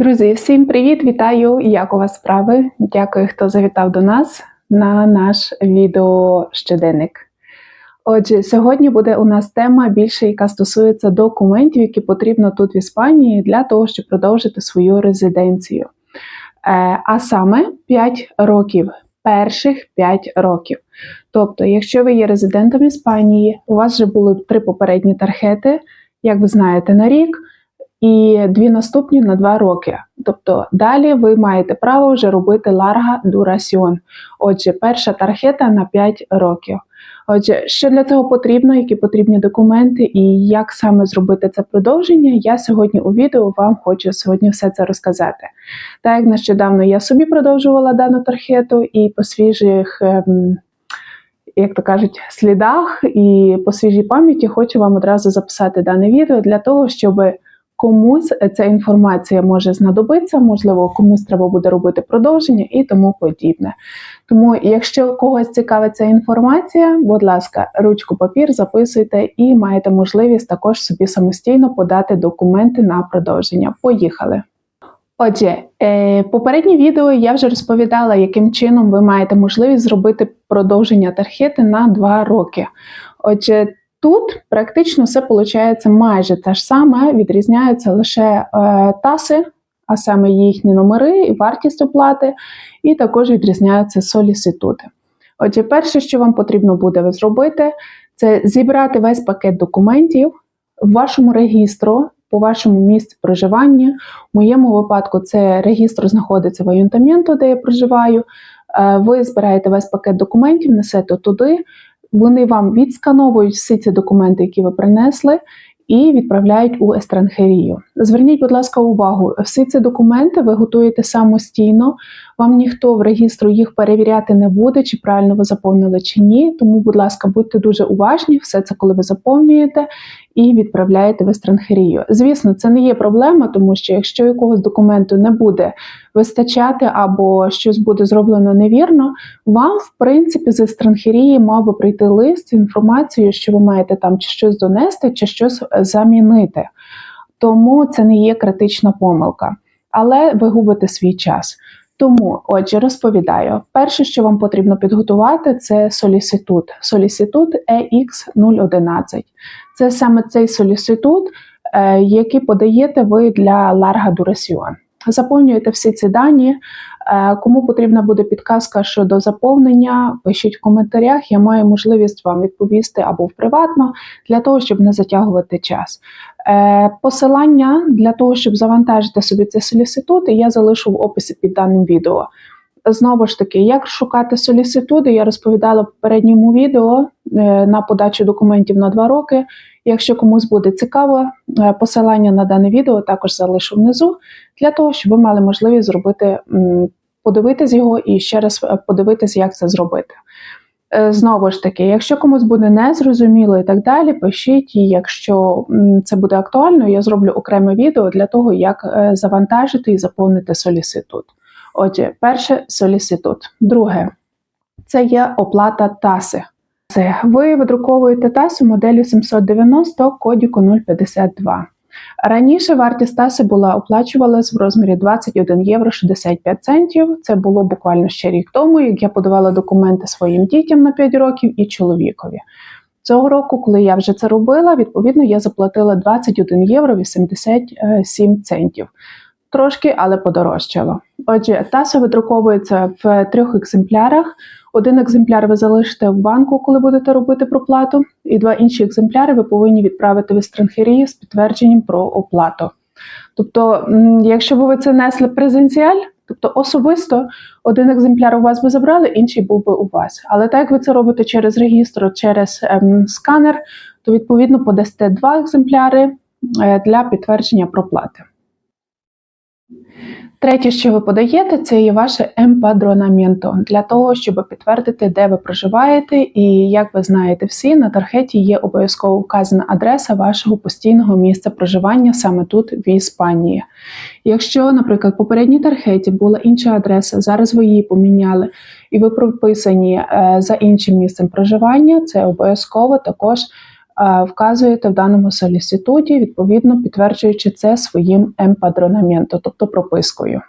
Друзі, всім привіт! Вітаю! Як у вас справи? Дякую, хто завітав до нас на наш відеощоденник. Отже, сьогодні буде у нас тема більше, яка стосується документів, які потрібно тут в Іспанії для того, щоб продовжити свою резиденцію. Е, А саме 5 років, перших 5 років. Тобто, якщо ви є резидентом Іспанії, у вас вже були три попередні тархети, як ви знаєте, на рік і дві наступні на два роки. Тобто далі ви маєте право вже робити ларга дурасіон. Отже, перша тархета на 5 років. Отже, що для цього потрібно, які потрібні документи і як саме зробити це продовження, я сьогодні у відео вам хочу сьогодні все це розказати. Так як нещодавно я собі продовжувала дану тархету і по свіжих. Ем, як то кажуть, слідах і по свіжій пам'яті хочу вам одразу записати дане відео для того, щоб комусь ця інформація може знадобитися, можливо, комусь треба буде робити продовження і тому подібне. Тому, якщо когось цікавить ця інформація, будь ласка, ручку папір записуйте і маєте можливість також собі самостійно подати документи на продовження. Поїхали! Отже, е, попереднє відео я вже розповідала, яким чином ви маєте можливість зробити продовження тархети на 2 роки. Отже, Тут практично все виходить майже те ж саме, відрізняються лише е, таси, а саме їхні номери і вартість оплати, і також відрізняються соліситути. Отже, перше, що вам потрібно буде зробити, це зібрати весь пакет документів в вашому регістру, по вашому місці проживання. В моєму випадку це регістр знаходиться в Аюнтаменту, де я проживаю. Е, ви збираєте весь пакет документів, несете туди. Вони вам відскановують всі ці документи, які ви принесли, і відправляють у естранхерію. Зверніть, будь ласка, увагу, всі ці документи ви готуєте самостійно. Вам ніхто в регістру їх перевіряти не буде, чи правильно ви заповнили чи ні. Тому, будь ласка, будьте дуже уважні, все це, коли ви заповнюєте і відправляєте в естранхерію. Звісно, це не є проблема, тому що якщо якогось документу не буде вистачати або щось буде зроблено невірно, вам, в принципі, з естранхерії мав би прийти лист з інформацією, що ви маєте там чи щось донести, чи щось замінити. Тому це не є критична помилка. Але ви губите свій час. Тому, отже, розповідаю, перше, що вам потрібно підготувати, це соліситут. Соліситут EX011. Це саме цей соліситут, е, який подаєте ви для Larga Duración. Заповнюєте всі ці дані. Е, кому потрібна буде підказка щодо заповнення, пишіть в коментарях. Я маю можливість вам відповісти або в приватно для того, щоб не затягувати час. Е, посилання для того, щоб завантажити собі цей соліситут, я залишу в описі під даним відео. Знову ж таки, як шукати соліситуди, я розповідала в попередньому відео е, на подачу документів на 2 роки. Якщо комусь буде цікаво, е, посилання на дане відео також залишу внизу, для того, щоб ви мали можливість зробити, подивитись його і ще раз подивитись, як це зробити. Е, знову ж таки, якщо комусь буде незрозуміло і так далі, пишіть, і якщо це буде актуально, я зроблю окреме відео для того, як е, завантажити і заповнити соліситут. Отже, перше соліситут. Друге, це є оплата таси. Це ви видруковуєте тасу моделі 790 кодіку 052. Раніше вартість таси була оплачувалась в розмірі 21 євро 65 центів. Це було буквально ще рік тому, як я подавала документи своїм дітям на 5 років і чоловікові. Цього року, коли я вже це робила, відповідно я заплатила 21 євро 87 центів. Трошки, але подорожчало. Отже, таса видруковується в трьох екземплярах. Один екземпляр ви залишите в банку, коли будете робити проплату, і два інші екземпляри ви повинні відправити в естранхерію з підтвердженням про оплату. Тобто, якщо б ви це несли презенціаль, тобто особисто один екземпляр у вас би забрали, інший був би у вас. Але так як ви це робите через регістр, через ем, сканер, то відповідно подасте два екземпляри е, для підтвердження проплати. Третє, що ви подаєте, це є ваше емпадронамento для того, щоб підтвердити, де ви проживаєте, і як ви знаєте всі, на тархеті є обов'язково вказана адреса вашого постійного місця проживання саме тут, в Іспанії. Якщо, наприклад, в попередній тархеті була інша адреса, зараз ви її поміняли, і ви прописані е, за іншим місцем проживання, це обов'язково також вказуєте в даному соліситуді, відповідно підтверджуючи це своїм емпадронаментом, тобто пропискою.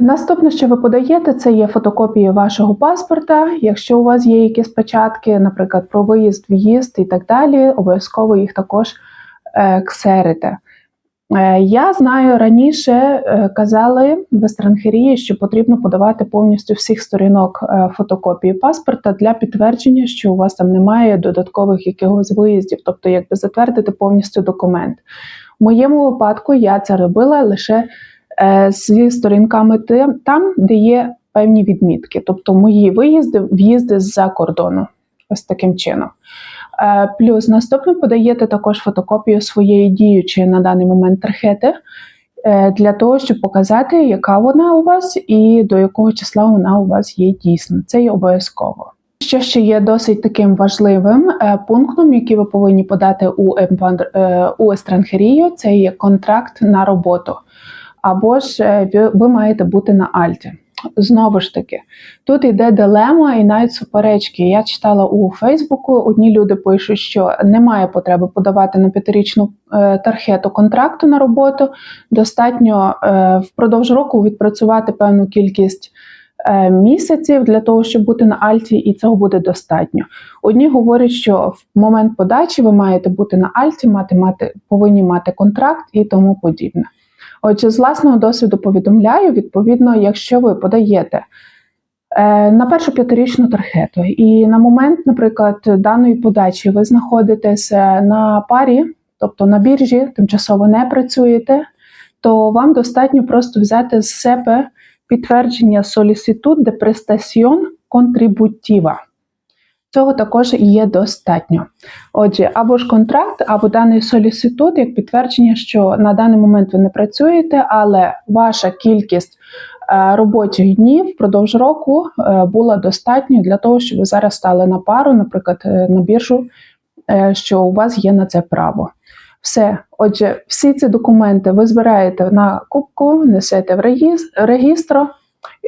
Наступне, що ви подаєте, це є фотокопії вашого паспорта. Якщо у вас є якісь печатки, наприклад, про виїзд, в'їзд і так далі, обов'язково їх також е, ксерите. Е, Я знаю, раніше е, казали в естранхерії, що потрібно подавати повністю всіх сторінок е, фотокопії паспорта для підтвердження, що у вас там немає додаткових якихось виїздів, тобто якби затвердити повністю документ. В моєму випадку я це робила лише зі сторінками там, де є певні відмітки, тобто мої виїзди, в'їзди з-за кордону. Ось таким чином. Е, Плюс наступним подаєте також фотокопію своєї діючої на даний момент тархети е, для того, щоб показати, яка вона у вас і до якого числа вона у вас є дійсна. Це є обов'язково. Що ще є досить таким важливим е, пунктом, який ви повинні подати у, у естранхерію, це є контракт на роботу. Або ж ви, ви маєте бути на Альті. Знову ж таки, тут йде дилема і навіть суперечки. Я читала у Фейсбуку, одні люди пишуть, що немає потреби подавати на п'ятирічну е, тархету контракту на роботу. Достатньо е, впродовж року відпрацювати певну кількість е, місяців для того, щоб бути на Альті, і цього буде достатньо. Одні говорять, що в момент подачі ви маєте бути на Альті, мати, мати, повинні мати контракт і тому подібне. Отже, з власного досвіду повідомляю, відповідно, якщо ви подаєте е, на першу п'ятирічну тархету, і на момент, наприклад, даної подачі ви знаходитесь е, на парі, тобто на біржі, тимчасово не працюєте, то вам достатньо просто взяти з себе підтвердження Solicitud de Contributiva. Цього також є достатньо. Отже, або ж контракт, або даний соліситут як підтвердження, що на даний момент ви не працюєте, але ваша кількість е, робочих днів впродовж року е, була достатньою для того, щоб ви зараз стали на пару, наприклад, е, на біржу, що у вас є на це право. Все, отже, всі ці документи ви збираєте на кубку, несете в регіс- регістр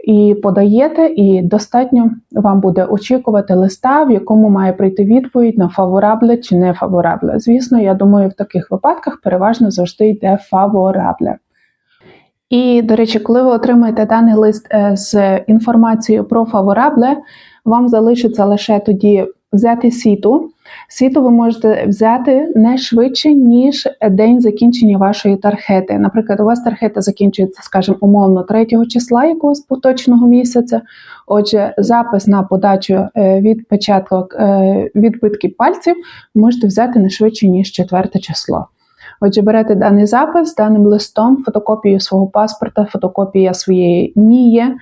і подаєте, і достатньо вам буде очікувати листа, в якому має прийти відповідь на фаворабле чи не фаворабле. Звісно, я думаю, в таких випадках переважно завжди йде фаворабле. І, до речі, коли ви отримаєте даний лист е, з інформацією про фаворабле, вам залишиться лише тоді взяти сіту. Сіту ви можете взяти не швидше, ніж день закінчення вашої тархети. Наприклад, у вас тархета закінчується, скажімо, умовно 3 числа якогось поточного місяця. Отже, запис на подачу е, відпечаток е, відбитків пальців можете взяти не швидше, ніж 4 число. Отже, берете даний запис даним листом, фотокопію свого паспорта, фотокопія своєї НІЄ,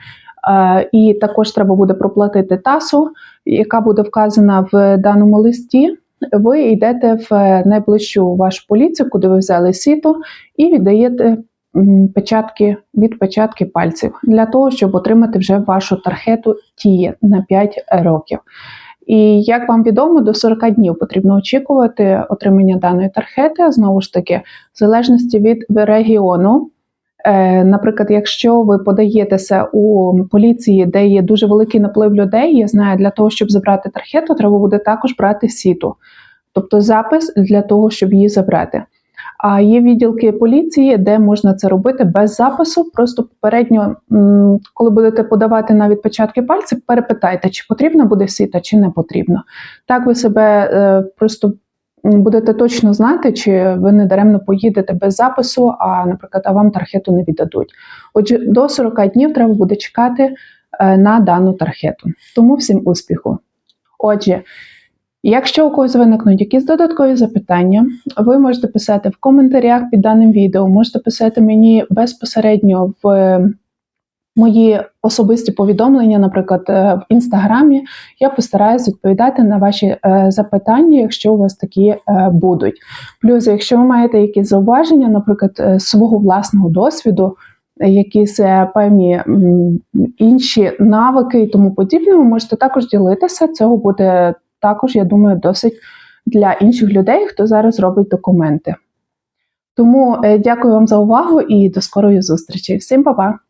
е, і також треба буде проплатити тасу, яка буде вказана в даному листі. Ви йдете в найближчу вашу поліцію, куди ви взяли сіту, і віддаєте печатки, відпечатки пальців для того, щоб отримати вже вашу тархету тіє на 5 років. І як вам відомо, до 40 днів потрібно очікувати отримання даної тархети. Знову ж таки, в залежності від регіону. Е, Наприклад, якщо ви подаєтеся у поліції, де є дуже великий наплив людей, я знаю, для того, щоб забрати тархету, треба буде також брати сіту, тобто запис для того, щоб її забрати. А є відділки поліції, де можна це робити без запису. Просто попередньо, коли будете подавати на відпечатки пальців, перепитайте, чи потрібна буде сіта, чи не потрібно. Так ви себе е, просто будете точно знати, чи ви не даремно поїдете без запису, а, наприклад, а вам тархету не віддадуть. Отже, до 40 днів треба буде чекати е, на дану тархету. Тому всім успіху. Отже, Якщо у когось виникнуть якісь додаткові запитання, ви можете писати в коментарях під даним відео, можете писати мені безпосередньо в мої особисті повідомлення, наприклад, е, в інстаграмі. Я постараюсь відповідати на ваші е, запитання, якщо у вас такі е, будуть. Плюс, якщо ви маєте якісь зауваження, наприклад, свого власного досвіду, якісь певні інші навики і тому подібне, ви можете також ділитися. Цього буде також, я думаю, досить для інших людей, хто зараз робить документи. Тому дякую вам за увагу і до скорої зустрічі. Всім па-па!